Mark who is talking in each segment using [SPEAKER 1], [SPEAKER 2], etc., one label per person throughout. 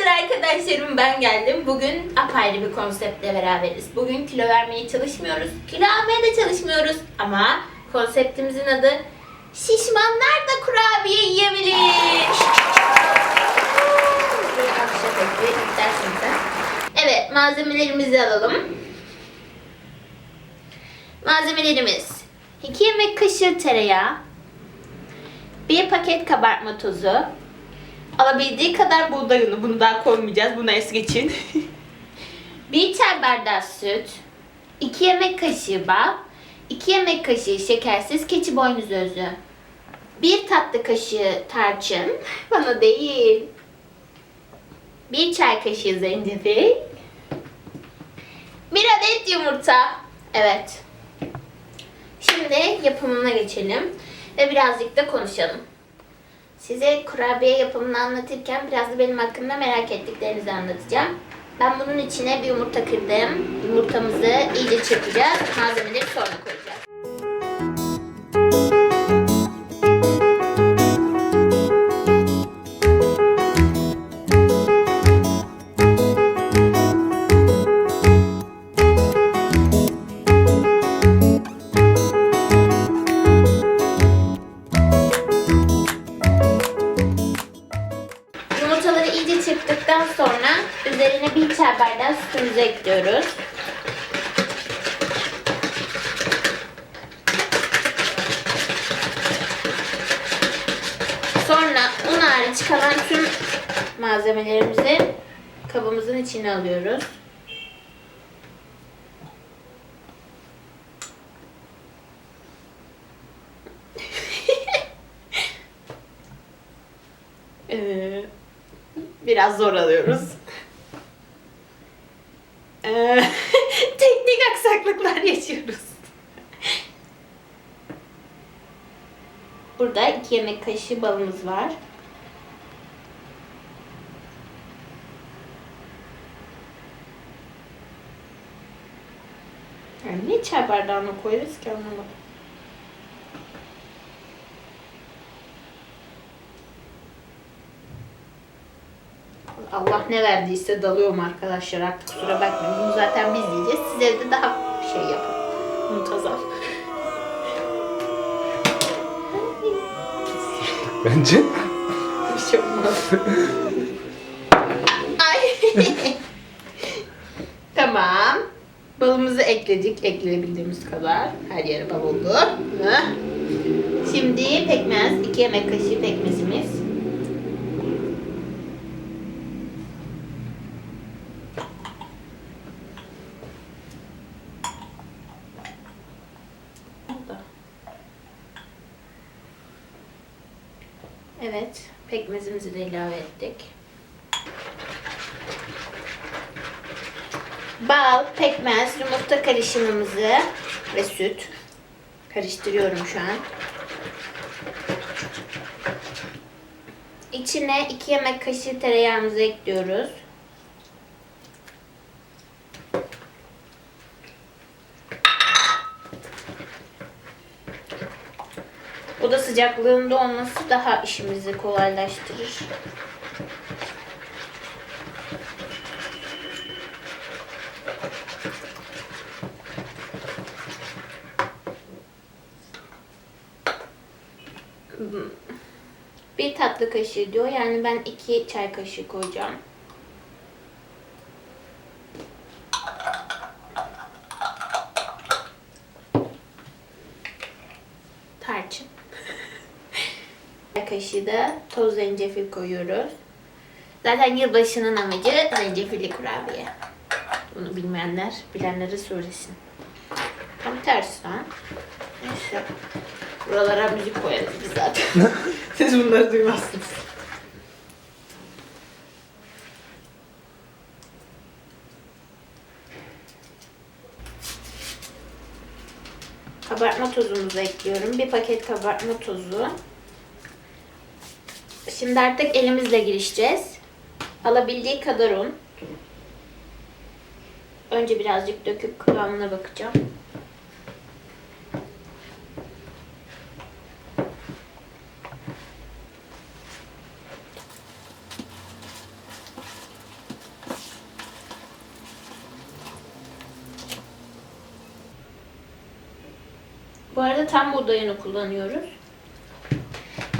[SPEAKER 1] Günaydın arkadaşlarım ben geldim. Bugün apayrı bir konseptle beraberiz. Bugün kilo vermeye çalışmıyoruz. Kilo almaya da çalışmıyoruz. Ama konseptimizin adı Şişmanlar da kurabiye yiyebilir. Evet malzemelerimizi alalım. Malzemelerimiz 2 yemek kaşığı tereyağı, 1 paket kabartma tozu, alabildiği kadar buğday unu, bunu daha koymayacağız, bunu es geçin. 1 çay bardağı süt, 2 yemek kaşığı bal, 2 yemek kaşığı şekersiz keçi boynuzu özü, 1 tatlı kaşığı tarçın, bana değil, 1 çay kaşığı zencefil, 1 adet yumurta. Evet. Şimdi yapımına geçelim ve birazcık da konuşalım. Size kurabiye yapımını anlatırken biraz da benim hakkımda merak ettiklerinizi anlatacağım. Ben bunun içine bir yumurta kırdım. Yumurtamızı iyice çırpacağız. Malzemeleri sonra koyacağız. Biraz zor alıyoruz. Ee, teknik aksaklıklar yaşıyoruz. Burada iki yemek kaşığı balımız var. Yani niye çay bardağına koyarız ki anlamadım. Allah ne verdiyse dalıyorum arkadaşlar artık kusura bakmayın. Bunu zaten biz yiyeceğiz. Siz evde daha şey yapın. Muntazam.
[SPEAKER 2] Bence
[SPEAKER 1] Bir şey olmaz. Ay. tamam. Balımızı ekledik. Ekleyebildiğimiz kadar. Her yere bal oldu. Şimdi pekmez. 2 yemek kaşığı pekmezimiz. Burada. Evet, pekmezimizi de ilave ettik. Bal, pekmez, yumurta karışımımızı ve süt karıştırıyorum şu an. İçine 2 yemek kaşığı tereyağımızı ekliyoruz. Sıcaklığında olması daha işimizi kolaylaştırır. Bir tatlı kaşığı diyor. Yani ben iki çay kaşığı koyacağım. Tarçın. Çay kaşığı da toz zencefil koyuyoruz. Zaten yılbaşının amacı zencefilli kurabiye. Bunu bilmeyenler bilenlere söylesin. Tam tersi ha. Neyse. Buralara müzik koyarız biz zaten. Siz bunları duymazsınız. Kabartma tozumuzu ekliyorum. Bir paket kabartma tozu. Şimdi artık elimizle girişeceğiz. Alabildiği kadar un. Önce birazcık döküp kıvamına bakacağım. Bu arada tam buğday unu kullanıyoruz.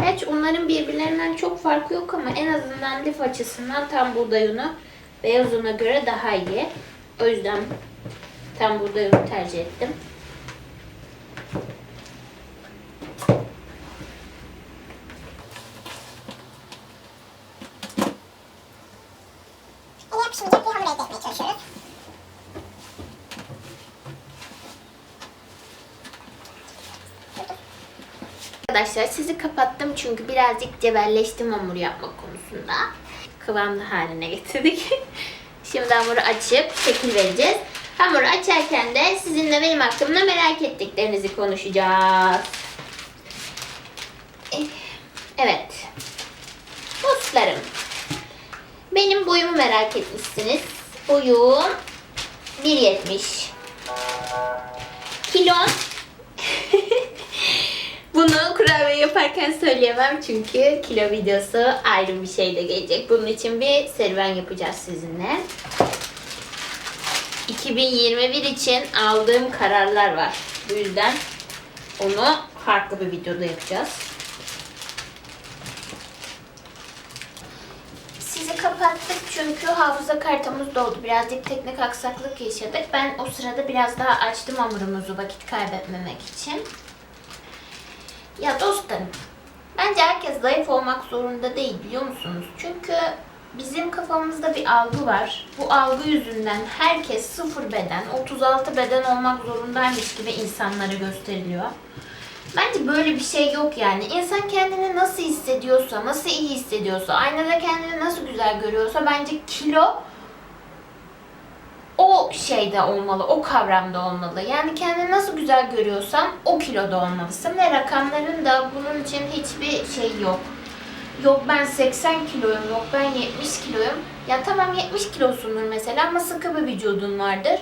[SPEAKER 1] Gerçi onların birbirlerinden çok farkı yok ama en azından lif açısından tam buğday unu beyaz una göre daha iyi. O yüzden tam buğday unu tercih ettim.
[SPEAKER 2] Yapışmayacak bir hamur elde etmeye çalışıyoruz.
[SPEAKER 1] Arkadaşlar sizi kapattım çünkü birazcık cebelleştim hamur yapma konusunda. Kıvamlı haline getirdik. Şimdi hamuru açıp şekil vereceğiz. Hamuru açarken de sizinle benim hakkımda merak ettiklerinizi konuşacağız. Eh, Evet. Dostlarım. Benim boyumu merak etmişsiniz. Boyum 1.70. Kilom kurabiye yaparken söyleyemem çünkü kilo videosu ayrı bir şeyde gelecek. Bunun için bir serüven yapacağız sizinle. 2021 için aldığım kararlar var. Bu yüzden onu farklı bir videoda yapacağız. Sizi kapattık çünkü hafıza kartımız doldu. Birazcık teknik aksaklık yaşadık. Ben o sırada biraz daha açtım hamurumuzu vakit kaybetmemek için. Ya dostlarım, bence herkes zayıf olmak zorunda değil biliyor musunuz? Çünkü bizim kafamızda bir algı var. Bu algı yüzünden herkes sıfır beden, 36 beden olmak zorundaymış gibi insanlara gösteriliyor. Bence böyle bir şey yok yani. İnsan kendini nasıl hissediyorsa, nasıl iyi hissediyorsa, aynada kendini nasıl güzel görüyorsa bence kilo o şeyde olmalı, o kavramda olmalı. Yani kendini nasıl güzel görüyorsan o kiloda olmalısın ve rakamların da bunun için hiçbir şey yok. Yok ben 80 kiloyum, yok ben 70 kiloyum. Ya tamam 70 kilosundur mesela ama sıkı bir vücudun vardır.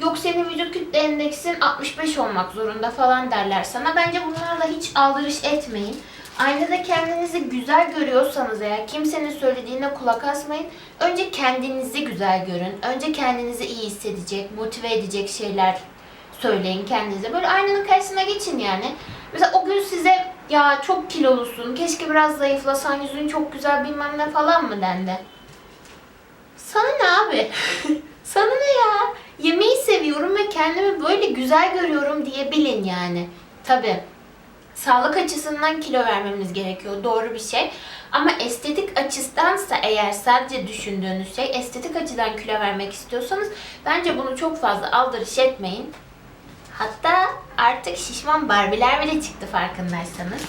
[SPEAKER 1] Yok senin vücut kütle endeksin 65 olmak zorunda falan derler sana. Bence bunlarla hiç aldırış etmeyin. Aynada kendinizi güzel görüyorsanız eğer kimsenin söylediğine kulak asmayın. Önce kendinizi güzel görün. Önce kendinizi iyi hissedecek, motive edecek şeyler söyleyin kendinize. Böyle aynanın karşısına geçin yani. Mesela o gün size ya çok kilolusun, keşke biraz zayıflasan, yüzün çok güzel bilmem ne falan mı dendi. Sana ne abi? Sana ne ya? Yemeği seviyorum ve kendimi böyle güzel görüyorum diye bilin yani. Tabii. Sağlık açısından kilo vermemiz gerekiyor. Doğru bir şey. Ama estetik açıdansa eğer sadece düşündüğünüz şey estetik açıdan kilo vermek istiyorsanız bence bunu çok fazla aldırış etmeyin. Hatta artık şişman barbiler bile çıktı farkındaysanız.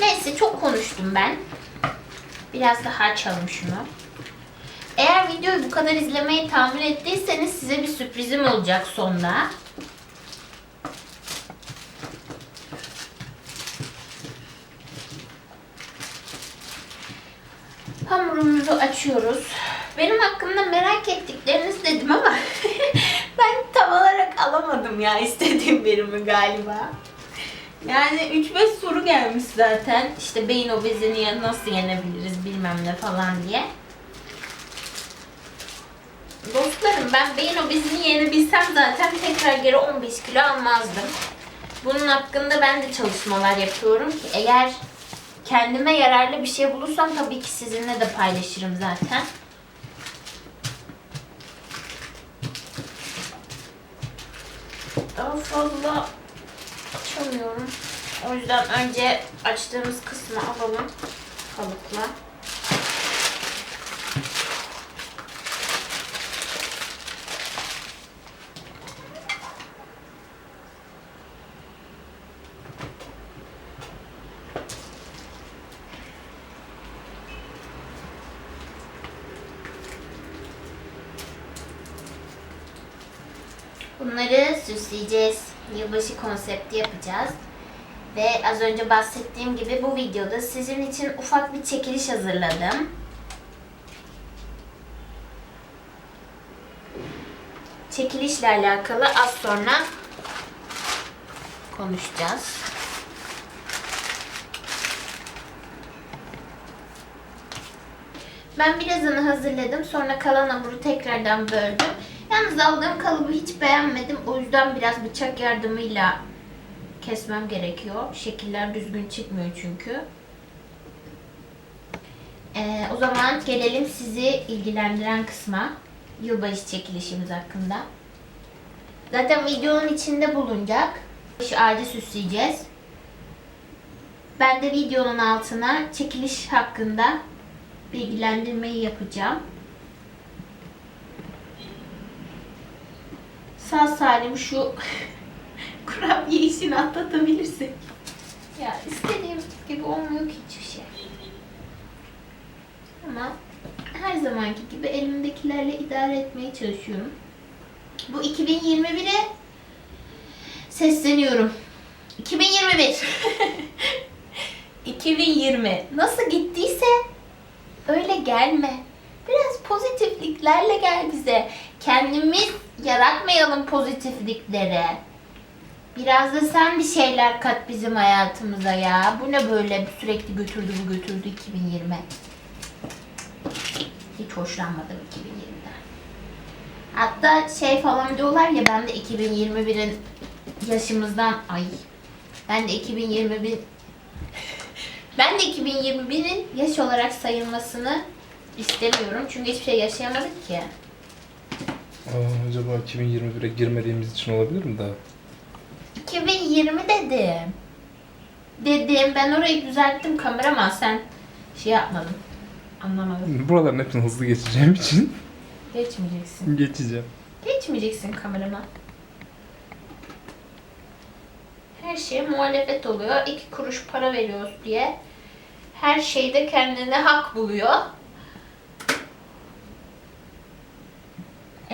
[SPEAKER 1] Neyse çok konuştum ben. Biraz daha açalım şunu. Eğer videoyu bu kadar izlemeyi tahmin ettiyseniz size bir sürprizim olacak sonda. Hamurumuzu açıyoruz. Benim hakkımda merak ettikleriniz dedim ama ben tam olarak alamadım ya istediğim birimi galiba. Yani 3-5 soru gelmiş zaten. İşte beyin obezini nasıl yenebiliriz bilmem ne falan diye. Dostlarım ben beyin obezini yenebilsem zaten tekrar geri 15 kilo almazdım. Bunun hakkında ben de çalışmalar yapıyorum ki eğer kendime yararlı bir şey bulursam tabii ki sizinle de paylaşırım zaten. Daha fazla açamıyorum. O yüzden önce açtığımız kısmı alalım kalıpla. Bunları süsleyeceğiz. Yılbaşı konsepti yapacağız. Ve az önce bahsettiğim gibi bu videoda sizin için ufak bir çekiliş hazırladım. Çekilişle alakalı az sonra konuşacağız. Ben birazını hazırladım. Sonra kalan hamuru tekrardan böldüm. Yalnız aldığım kalıbı hiç beğenmedim. O yüzden biraz bıçak yardımıyla kesmem gerekiyor. Şekiller düzgün çıkmıyor çünkü. Ee, o zaman gelelim sizi ilgilendiren kısma. Yılbaşı çekilişimiz hakkında. Zaten videonun içinde bulunacak. Şu ağacı süsleyeceğiz. Ben de videonun altına çekiliş hakkında bilgilendirmeyi yapacağım. Sağ salim şu kurabiye işini atlatabilirsek. Ya istediğim gibi olmuyor ki hiçbir şey. Ama her zamanki gibi elimdekilerle idare etmeye çalışıyorum. Bu 2021'e sesleniyorum. 2021. 2020 nasıl gittiyse öyle gelme. Biraz pozitifliklerle gel bize. Kendimiz yaratmayalım pozitifliklere. Biraz da sen bir şeyler kat bizim hayatımıza ya. Bu ne böyle sürekli götürdü bu götürdü 2020. Hiç hoşlanmadım 2020'den. Hatta şey falan diyorlar ya ben de 2021'in yaşımızdan ay ben de 2021 ben de 2021'in yaş olarak sayılmasını istemiyorum. Çünkü hiçbir şey yaşayamadık ki.
[SPEAKER 3] Aa, acaba 2021'e girmediğimiz için olabilir mi daha?
[SPEAKER 1] 2020 dedim. Dedim ben orayı düzelttim kameraman sen şey yapmadın. Anlamadım.
[SPEAKER 3] Buraların hepsini hızlı geçeceğim için
[SPEAKER 1] Geçmeyeceksin.
[SPEAKER 3] geçeceğim.
[SPEAKER 1] Geçmeyeceksin kameraman. Her şeye muhalefet oluyor. İki kuruş para veriyoruz diye. Her şeyde kendine hak buluyor.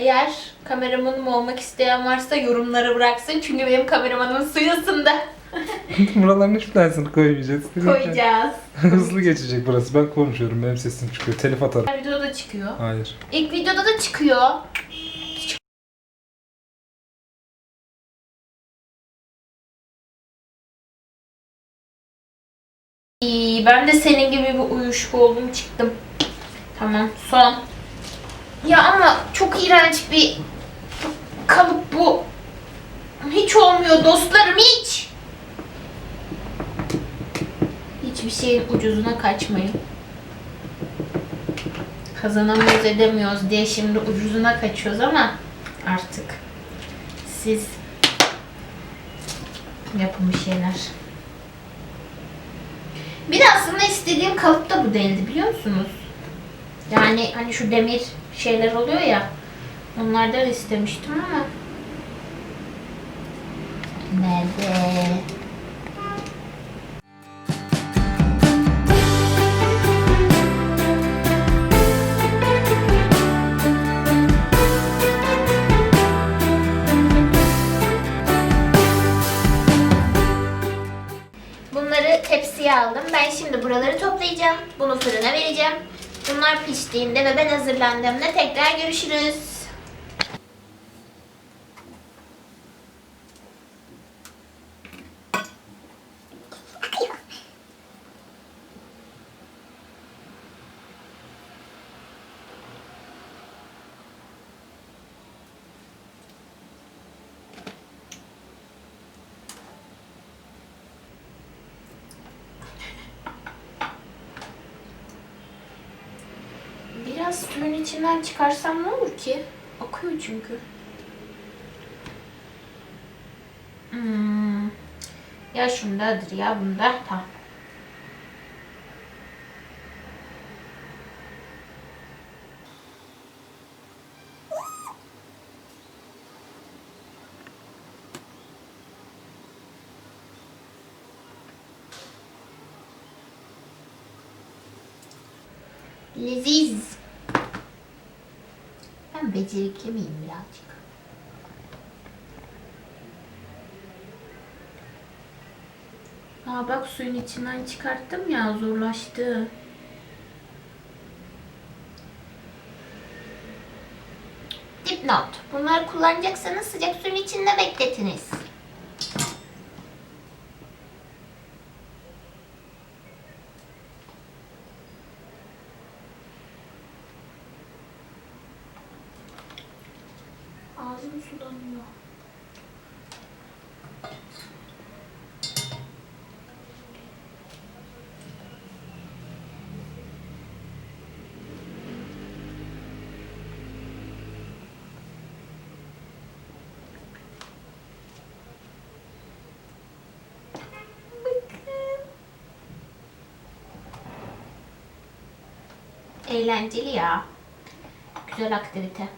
[SPEAKER 1] Eğer kameramanım olmak isteyen varsa yorumlara bıraksın. Çünkü benim kameramanım suyasında.
[SPEAKER 3] Buraların hiçbir tanesini koymayacağız.
[SPEAKER 1] Koyacağız.
[SPEAKER 3] hızlı geçecek burası. Ben konuşuyorum. Benim sesim çıkıyor. Telif atarım.
[SPEAKER 1] Her videoda da çıkıyor.
[SPEAKER 3] Hayır.
[SPEAKER 1] İlk videoda da çıkıyor. İyi, Ben de senin gibi bir uyuşuk oldum çıktım. Tamam son. Ya ama çok iğrenç bir kalıp bu. Hiç olmuyor dostlarım hiç. Hiçbir şeyin ucuzuna kaçmayın kazanamıyoruz edemiyoruz diye şimdi ucuzuna kaçıyoruz ama artık siz yapın bir şeyler. Bir de aslında istediğim kalıp da bu değildi biliyor musunuz? Yani hani şu demir şeyler oluyor ya onlardan istemiştim ama nerede? Aldım. Ben şimdi buraları toplayacağım. Bunu fırına vereceğim. Bunlar piştiğinde ve ben hazırlandığımda tekrar görüşürüz. Biraz suyun içinden çıkarsam ne olur ki? Akıyor çünkü. Hmm. Ya şundadır ya bunda. Tamam. Leziz. Ben becerikli miyim birazcık? Aa bak suyun içinden çıkarttım ya zorlaştı. Dipnot. Bunları kullanacaksanız sıcak suyun içinde bekletiniz. Eğlenceli ya. Güzel aktivite.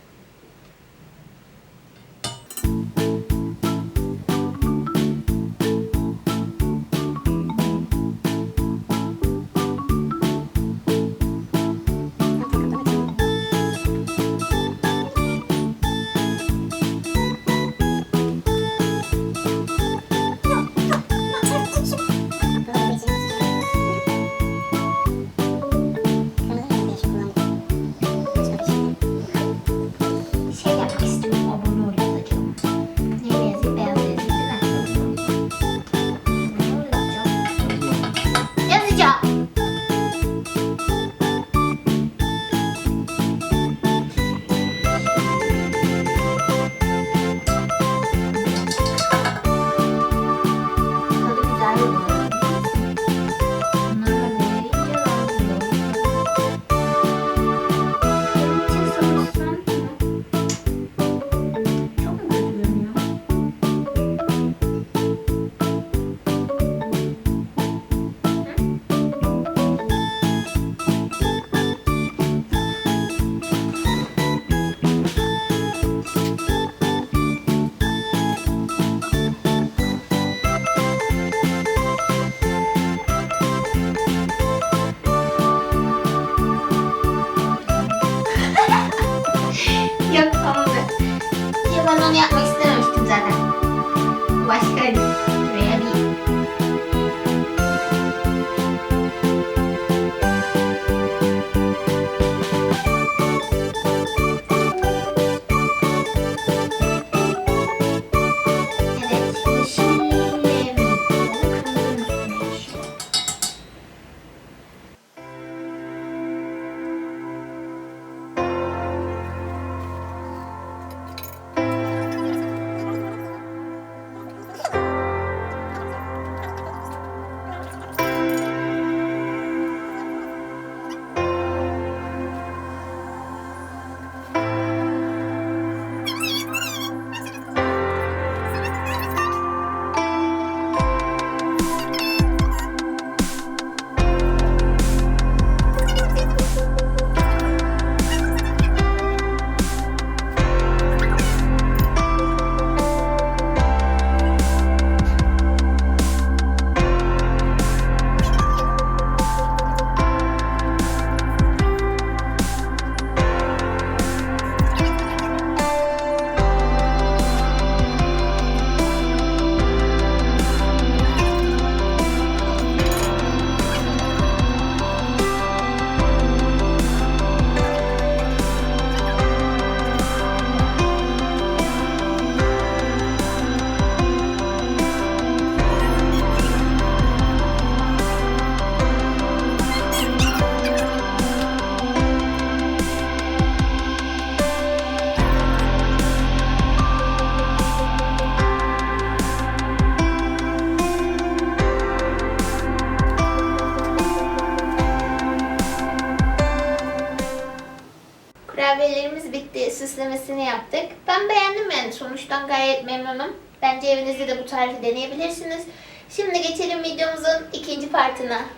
[SPEAKER 1] Gayet memnunum. Bence evinizde de bu tarifi deneyebilirsiniz. Şimdi geçelim videomuzun ikinci partına.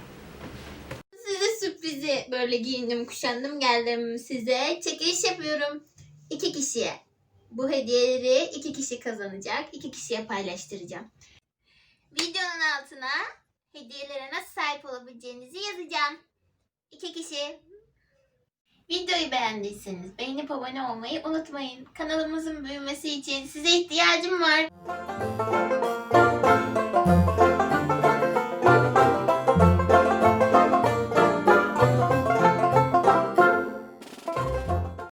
[SPEAKER 1] Size sürprizi böyle giyindim, kuşandım, geldim size. Çekiliş yapıyorum. iki kişiye. Bu hediyeleri iki kişi kazanacak. iki kişiye paylaştıracağım. Videonun altına hediyelere nasıl sahip olabileceğinizi yazacağım. İki kişi Videoyu beğendiyseniz beğenip abone olmayı unutmayın. Kanalımızın büyümesi için size ihtiyacım var.